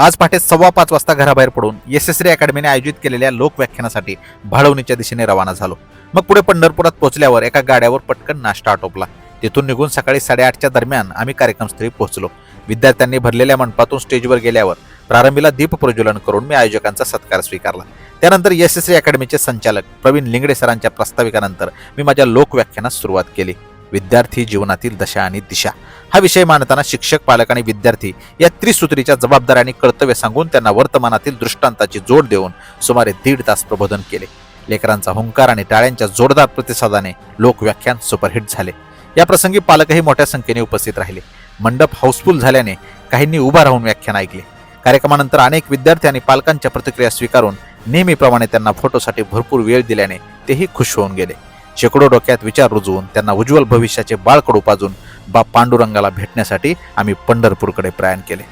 आज पहाटे सव्वा पाच वाजता घराबाहेर पडून यशस्वी अकॅडमीने आयोजित केलेल्या लोकव्याख्यानासाठी भाळवणीच्या दिशेने रवाना झालो. मग पुढे पंढरपुरात पोहोचल्यावर एका गाड्यावर पटकन नाश्ता आटोपला. तिथून निघून सकाळी साडेआठच्या दरम्यान आम्ही कार्यक्रमस्थळी पोहोचलो. विद्यार्थ्यांनी भरलेल्या मंडपातून स्टेजवर गेल्यावर प्रारंभीला दीप प्रज्वलन करून मी आयोजकांचा सत्कार स्वीकारला. त्यानंतर यशस्वी अकॅडमीचे संचालक प्रवीण लिंगडे सरांच्या प्रस्ताविकानंतर मी माझ्या लोकव्याख्यानास सुरुवात केली. विद्यार्थी जीवनातील दशा आणि दिशा. हा विषय मानताना शिक्षक पालक आणि विद्यार्थी या त्रिसूत्रीच्या जबाबदाऱ्या आणि कर्तव्य सांगून त्यांना वर्तमानातील दृष्टांताची जोड देऊन सुमारे दीड तास प्रबोधन केले. लेकरांचा हुंकार आणि टाळ्यांच्या जोरदार प्रतिसादाने लोकव्याख्यान सुपरहिट झाले. या प्रसंगी पालकही मोठ्या संख्येने उपस्थित राहिले. मंडप हाऊसफुल झाल्याने काहींनी उभा राहून व्याख्यान ऐकले. कार्यक्रमानंतर अनेक विद्यार्थी आणि पालकांच्या प्रतिक्रिया स्वीकारून नेहमीप्रमाणे त्यांना फोटोसाठी भरपूर वेळ दिल्याने तेही खुश होऊन गेले. शेकडो डोक्यात विचार रुजवून त्यांना उज्ज्वल भविष्याचे बाळकडू पाजून बाप पांडुरंगाला भेटण्यासाठी आम्ही पंढरपूरकडे प्रयाण केले.